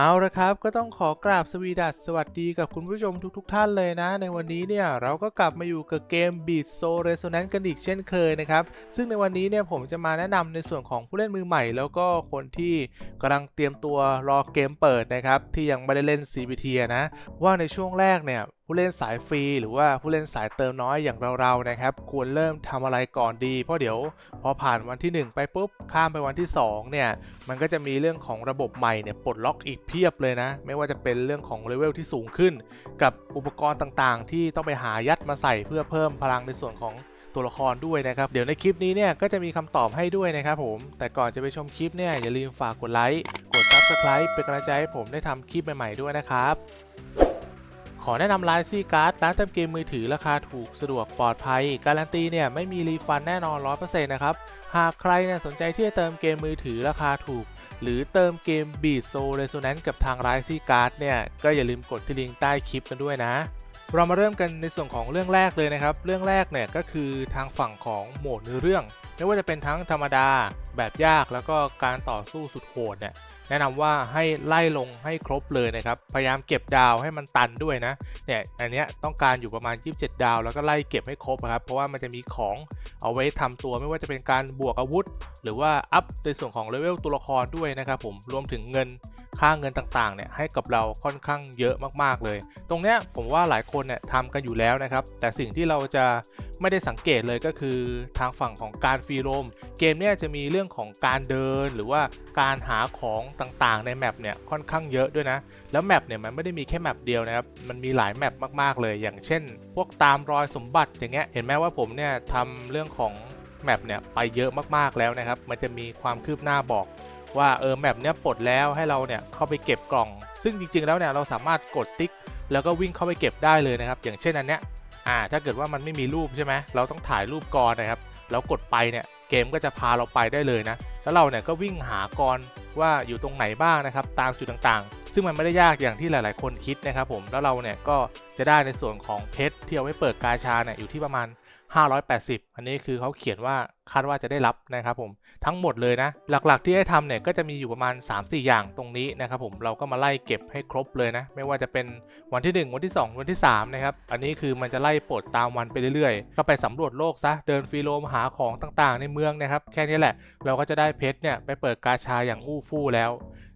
เอาละครับก็ต้องขอกราบสวีดัสสวัสดีกับคุณผู้ชมทุกๆทท่านเลยนะ ในวันนี้เนี่ยเราก็กลับมาอยู่กับเกม Beat So Resonance กันอีกเช่นเคยนะครับ ซึ่งในวันนี้เนี่ยผมจะมาแนะนำในส่วนของผู้เล่นมือใหม่ แล้วก็คนที่กำลังเตรียมตัวรอเกมเปิดนะครับ ที่ยังไม่ได้เล่น CBT นะ ว่าในช่วงแรกเนี่ย ผู้เล่นสายฟรี หรือว่าผู้เล่นสายเติมน้อยอย่างเราๆนะครับ ควรเริ่มทำอะไรก่อนดี เพราะเดี๋ยวพอผ่านวันที่ 1 ไปปุ๊บข้ามไปวันที่ 2 เนี่ย มันก็จะมีเรื่องของระบบใหม่เนี่ยปลดล็อกอีกเพียบเลยนะ ไม่ว่าจะเป็นเรื่องของเลเวลที่สูงขึ้น กับอุปกรณ์ต่างๆ ที่ต้องไปหายัดมาใส่เพื่อเพิ่มพลังในส่วนของตัวละครด้วยนะครับเดี๋ยวในคลิปนี้เนี่ยก็จะมีคำตอบให้ด้วยนะครับผมแต่ก่อนจะไปชมคลิปเนี่ยอย่าลืมฝากกดไลค์กด subscribe เป็นกำลังใจให้ผมได้ทำคลิปใหม่ๆด้วยนะครับ อแนะนำร้านซีการ์ดร้านเติมเกมมือถือราคาถูกสะดวกปลอดภัย การันตีเนี่ยไม่มีรีฟันแน่นอน 100%นะครับ หากใครเนี่ยสนใจที่จะเติมเกมมือถือราคาถูก หรือเติมเกม Beat So Resonance กับทางร้านซีการ์ดเนี่ยก็อย่าลืมกดที่ลิงก์ใต้คลิปกันด้วยนะเรามาเริ่มกันในส่วนของเรื่องแรกเลยนะครับ เรื่องแรกเนี่ยก็คือทางฝั่งของโหมดเนื้อเรื่อง ไม่ว่าจะเป็นทั้งธรรมดา แบบยากแล้วก็การต่อสู้สุดโหดเนี่ย แนะนำว่าให้ไล่ลงให้ครบเลยนะครับ พยายามเก็บดาวให้มันตันด้วยนะ เนี่ยอันเนี้ยต้องการอยู่ประมาณ 27 ดาว แล้วก็ไล่เก็บให้ครบครับ เพราะว่ามันจะมีของเอาไว้ทำตัวไม่ว่าจะเป็นการบวกอาวุธ หรือว่าอัพในส่วนของเลเวลตัวละครด้วยนะครับผม รวมถึงเงิน ค่าเงินต่างๆเนี่ยให้กับเราค่อนข้างเยอะมากๆเลย ตรงเนี้ยผมว่าหลายคนเนี่ยทำกันอยู่แล้วนะครับ แต่สิ่งที่เราจะไม่ได้สังเกตเลยก็คือทางฝั่งของการฟรีโรมเกมเนี่ยจะมีเรื่องของการเดินหรือว่าการหาของต่างๆ ในแมปเนี่ยค่อนข้างเยอะด้วยนะ แล้วแมปเนี่ยมันไม่ได้มีแค่แมปเดียวนะครับ มันมีหลายแมปมากๆเลย อย่างเช่น พวกตามรอยสมบัติอย่างเงี้ย เห็นไหมว่าผมเนี่ยทำเรื่องของแมปเนี่ยไปเยอะมากๆแล้วนะครับ มันจะมีความคืบหน้าบอก ว่าเออแมปเนี้ยปลดแล้วให้เราเนี่ยเข้าไปเก็บกล่อง ซึ่งจริง ๆ แล้วเนี่ยเราสามารถกดติ๊ก แล้วก็วิ่งเข้าไปเก็บได้เลยนะครับ อย่างเช่นอันเนี้ยอ่าถ้าเกิดว่ามันไม่มีรูปใช่ไหมเราต้องถ่ายรูปกรนะครับแล้วกดไปเนี่ยเกมก็จะพาเราไปได้เลยนะ แล้วเราเนี่ยก็วิ่งหากรว่าอยู่ตรงไหนบ้างนะครับ ตามจุดต่างๆ ซึ่งมันไม่ได้ยากอย่างที่หลายๆ คนคิดนะครับผมแล้วเราเนี่ยก็จะได้ในส่วนของเพชรที่เอาไว้เปิดกาชาเนี่ยอยู่ที่ประมาณ 580 อันนี้คือเขาเขียนว่าคาดว่าจะได้รับนะครับผมทั้งหมดเลยนะ หลักๆที่ให้ทำเนี่ยก็จะมีอยู่ประมาณ 3-4 อย่างตรงนี้นะครับผมเราก็มาไล่เก็บให้ครบเลยนะ ไม่ว่าจะเป็นวันที่ 1 วันที่ 2 วันที่3นะครับอันนี้คือมันจะไล่ปลดตามวันไปเรื่อยๆ ก็ไปสำรวจโลกซะเดินฟรีโรมหาของต่างๆ ในเมืองนะครับแค่นี้แหละเราก็จะได้เพชรเนี่ยไปเปิดกาชาอย่างอู้ฟู่แล้ว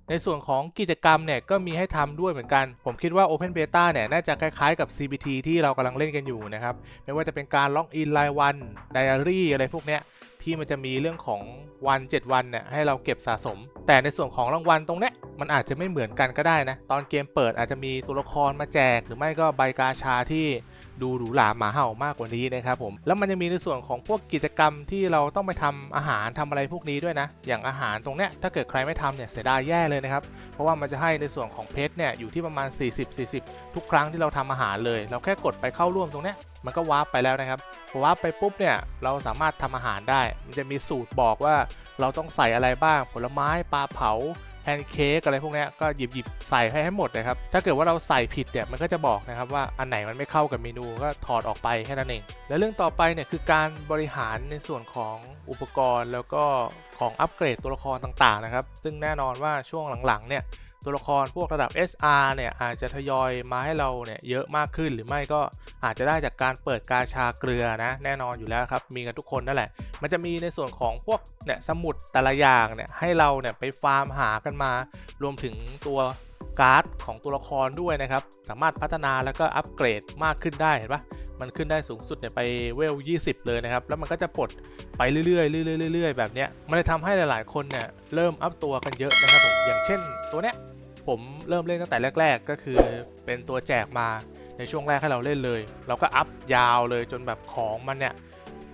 ในส่วนของกิจกรรมเนี่ยก็มีให้ทำด้วยเหมือนกัน ผมคิดว่า Open Beta เนี่ยน่าจะคล้ายๆกับ CBT ที่เรากำลังเล่นกันอยู่นะครับ ไม่ว่าจะเป็นการล็อกอินรายวันไดอารี่อะไรพวกเนี้ยที่มันจะมีเรื่องของวัน 7 วันเนี่ยให้เราเก็บสะสม แต่ในส่วนของรางวัลตรงเนี้ยมันอาจจะไม่เหมือนกันก็ได้นะ ตอนเกมเปิดอาจจะมีตัวละครมาแจก หรือไม่ก็ใบกาชาที่ ดูหรูหราหมาเห่ามากกว่านี้นะครับผมแล้วมันจะมีในส่วนของพวกกิจกรรมที่เราต้องไปทำอาหารทำอะไรพวกนี้ด้วยนะ อย่างอาหารตรงเนี้ยถ้าเกิดใครไม่ทำเนี่ยเสียดายแย่เลยนะครับ เพราะว่ามันจะให้ในส่วนของเพชรเนี่ยอยู่ที่ประมาณ 40-40 ทุกครั้งที่เราทำอาหารเลย เราแค่กดไปเข้าร่วมตรงเนี้ยมันก็วาร์ปไปแล้วนะครับพอวาร์ปไปปุ๊บเนี่ยเราสามารถทำอาหารได้ มันจะมีสูตรบอกว่าเราต้องใส่อะไรบ้างผลไม้ปลาเผา แพนเค้กอะไรพวกนี้ก็หยิบหยิบใส่ให้ให้หมดนะครับ ถ้าเกิดว่าเราใส่ผิดเนี่ยมันก็จะบอกนะครับว่าอันไหนมันไม่เข้ากับเมนูก็ถอดออกไปแค่นั้นเอง และเรื่องต่อไปเนี่ยคือการบริหารในส่วนของอุปกรณ์แล้วก็ของอัปเกรดตัวละครต่างๆนะครับ ซึ่งแน่นอนว่าช่วงหลังๆเนี่ย ตัวละครพวกระดับ SR เนี่ยอาจจะทยอยมาให้เราเนี่ยเยอะมากขึ้นหรือไม่ก็อาจจะได้จากการเปิดกาชาเกลือนะแน่นอนอยู่แล้วครับมีกันทุกคนนั่นแหละ มันจะมีในส่วนของพวกเนี่ยสมุดแต่ละอย่างเนี่ยให้เราเนี่ยไปฟาร์มหากันมา รวมถึงตัวการ์ดของตัวละครด้วยนะครับ สามารถพัฒนาแล้วก็อัปเกรดมากขึ้นได้เห็นปะมันขึ้นได้สูงสุดเนี่ยไปเวล 20 เลยนะครับ แล้วมันก็จะปลดไปเรื่อยๆเรื่อยๆเรื่อยๆแบบเนี้ย มันเลยทำให้หลายๆ คนเนี่ยเริ่มอัพตัวกันเยอะนะครับผม อย่างเช่นตัวเนี้ย ผมเริ่มเล่นตั้งแต่แรก ๆ ก็คือเป็นตัวแจกมาในช่วงแรกให้เราเล่นเลย เราก็อัพยาวเลยจนแบบของมันเนี่ย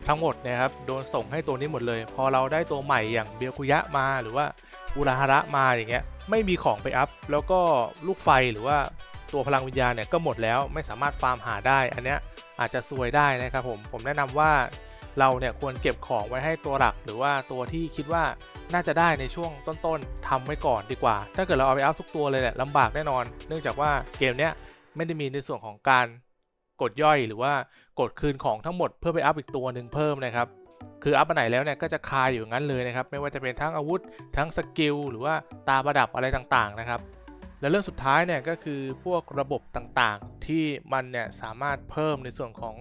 ทั้งหมดนะครับโดนส่งให้ตัวนี้หมดเลย พอเราได้ตัวใหม่อย่างเบียคุยะมาหรือว่าอุราฮาระมาอย่างเงี้ยไม่มีของไปอัพ แล้วก็ลูกไฟหรือว่าตัวพลังวิญญาณเนี่ยก็หมดแล้วไม่สามารถฟาร์มหาได้ อันเนี้ยอาจจะซวยได้นะครับผมผมแนะนำว่า เราเนี่ยควรเก็บของไว้ให้ตัวหลัก หรือว่าตัวที่คิดว่าน่าจะได้ในช่วงต้นๆทำไว้ก่อนดีกว่า ถ้าเกิดเราเอาไปอัพทุกตัวเลยเนี่ยลำบากแน่นอน เนื่องจากว่าเกมเนี้ยไม่ได้มีในส่วนของการกดย่อยหรือว่ากดคืนของทั้งหมดเพื่อไปอัพอีกตัวหนึ่งเพิ่มนะครับคืออัพอันไหนแล้วเนี่ยก็จะคาอยู่งั้นเลยนะครับ ไม่ว่าจะเป็นทั้งอาวุธ ทั้งสกิลหรือว่าตาประดับอะไรต่างๆนะครับ และเรื่องสุดท้ายเนี่ยก็คือพวกระบบต่างๆ ที่มันเนี่ยสามารถเพิ่มในส่วนของ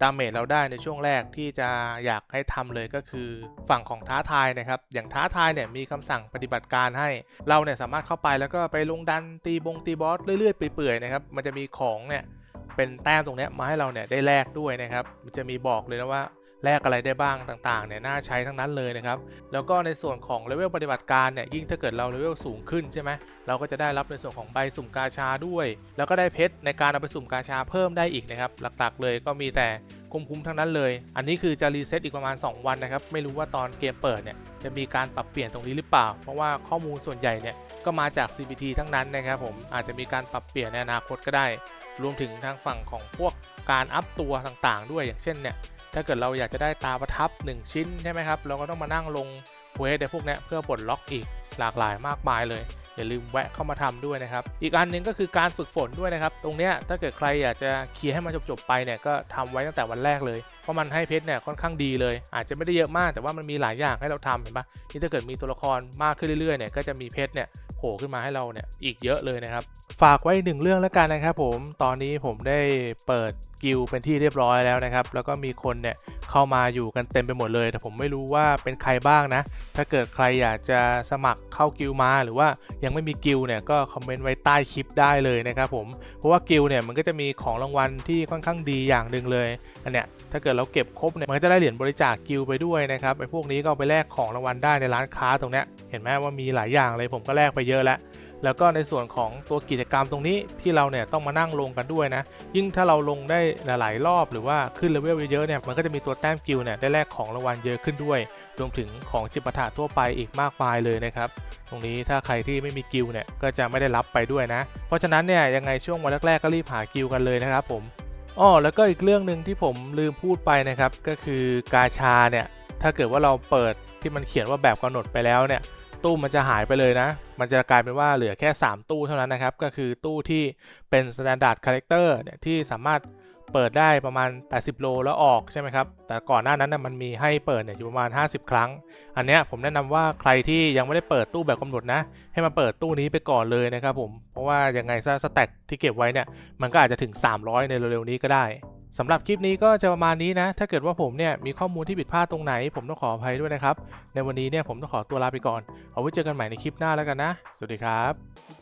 ดาเมจเราได้ในช่วงแรกที่จะอยากให้ทำเลยก็คือฝั่งของท้าทายนะครับ อย่างท้าทายเนี่ยมีคำสั่งปฏิบัติการให้ เราเนี่ยสามารถเข้าไปแล้วก็ไปลงดันตีบงตีบอสเรื่อยๆเปื่อยๆนะครับ มันจะมีของเนี่ยเป็นแต้มตรงนี้มาให้เราเนี่ยได้แลกด้วยนะครับ มันจะมีบอกเลยนะว่า แลกอะไรได้บ้างต่างๆเนี่ยน่าใช้ทั้งนั้นเลยนะครับ แล้วก็ในส่วนของเลเวลปฏิบัติการเนี่ยยิ่งถ้าเกิดเราเลเวลสูงขึ้นใช่ไหมเราก็จะได้รับในส่วนของใบสุ่มกาชาด้วย แล้วก็ได้เพชรในการเอาไปสุ่มกาชาเพิ่มได้อีกนะครับหลักๆเลยก็มีแต่คุ้มๆทั้งนั้นเลย อันนี้คือจะรีเซ็ตอีกประมาณ 2 วันนะครับ ไม่รู้ว่าตอนเกมเปิดเนี่ยจะมีการปรับเปลี่ยนตรงนี้หรือเปล่า เพราะว่าข้อมูลส่วนใหญ่เนี่ยก็มาจาก CPT ทั้งนั้นนะครับผม อาจจะมีการปรับเปลี่ยนในอนาคตก็ได้ รวมถึงทางฝั่งของพวกการอัพตัวต่างๆ ด้วย อย่างเช่นเนี่ย ถ้าเกิดเราอยากจะได้ตาประทับ 1 ชิ้นใช่ไหมครับ เราก็ต้องมานั่งลงเวสในพวกนี้เพื่อปลดล็อกอีกหลากหลายมากมายเลย อย่าลืมแวะเข้ามาทำด้วยนะครับ อีกอันหนึงก็คือการฝึกฝนด้วยนะครับ ตรงเนี้ยถ้าเกิดใครอยากจะเคลียร์ให้มันจบๆไปเนี่ยก็ทำไว้ตั้งแต่วันแรกเลย เพราะมันให้เพชรเนี่ยค่อนข้างดีเลย อาจจะไม่ได้เยอะมากแต่ว่ามันมีหลายอย่างให้เราทำเห็นปะที่ถ้าเกิดมีตัวละครมากขึ้นเรื่อยๆเนี่ยก็จะมีเพชรเนี่ย ผล่ขึ้นมาให้เราเนี่ยอีกเยอะเลยนะครับ ฝากไว้หนึ่งเรื่องแล้วกันนะครับผมตอนนี้ผมได้เปิดกิลเป็นที่เรียบร้อยแล้วนะครับ แล้วก็มีคนเนี่ยเข้ามาอยู่กันเต็มไปหมดเลย แต่ผมไม่รู้ว่าเป็นใครบ้างนะ ถ้าเกิดใครอยากจะสมัครเข้ากิลมา หรือว่ายังไม่มีกิลเนี่ยก็คอมเมนต์ไว้ใต้คลิปได้เลยนะครับผมเพราะว่ากิลเนี่ยมันก็จะมีของรางวัลที่ค่อนข้างดีอย่างหนึ่งเลยอันเนี้ย ถ้าเกิดเราเก็บครบเนี่ยมันก็จะได้เหรียญบริจาคกิลไปด้วยนะครับไอ้พวกนี้ก็ไปแลกของรางวัลได้ในร้านค้าตรงเนี้ยเห็นไหมว่ามีหลายอย่างเลยผมก็แลกไปเยอะแล้วแล้วก็ในส่วนของตัวกิจกรรมตรงนี้ที่เราเนี่ยต้องมานั่งลงกันด้วยนะ ยิ่งถ้าเราลงได้หลาย ๆ รอบหรือว่าขึ้นเลเวลเยอะๆเนี่ยมันก็จะมีตัวแต้มกิลเนี่ยได้แลกของรางวัลเยอะขึ้นด้วย รวมถึงของจิปาถะทั่วไปอีกมากมายเลยนะครับ ตรงนี้ถ้าใครที่ไม่มีกิลเนี่ยก็จะไม่ได้รับไปด้วยนะ เพราะฉะนั้นเนี่ยยังไงช่วงวันแรกๆก็รีบหากิลกันเลยนะครับผม อ๋อแล้วก็อีกเรื่องหนึ่งที่ผมลืมพูดไปนะครับ ก็คือกาชาเนี่ย ถ้าเกิดว่าเราเปิดที่มันเขียนว่าแบบกำหนดไปแล้วเนี่ย ตู้มันจะหายไปเลยนะ มันจะกลายเป็นว่าเหลือแค่ 3 ตู้เท่านั้นนะครับ ก็คือตู้ที่เป็น Standard Character เนี่ยที่สามารถ เปิดได้ประมาณ 80 โลแล้วออกใช่ไหมครับ แต่ก่อนหน้านั้นนะมันมีให้เปิดเนี่ยอยู่ประมาณ 50 ครั้ง อันเนี้ยผมแนะนำว่าใครที่ยังไม่ได้เปิดตู้แบบกำหนดนะ ให้มาเปิดตู้นี้ไปก่อนเลยนะครับผม เพราะว่ายังไงซะสแต็กที่เก็บไว้เนี่ยมันก็อาจจะถึง 300 ในเร็วๆนี้ก็ได้สำหรับคลิปนี้ก็จะประมาณนี้นะ ถ้าเกิดว่าผมเนี่ยมีข้อมูลที่ผิดพลาดตรงไหน ผมต้องขออภัยด้วยนะครับ ในวันนี้เนี่ยผมต้องขอตัวลาไปก่อน เอาไว้เจอกันใหม่ในคลิปหน้าแล้วกันนะ สวัสดีครับ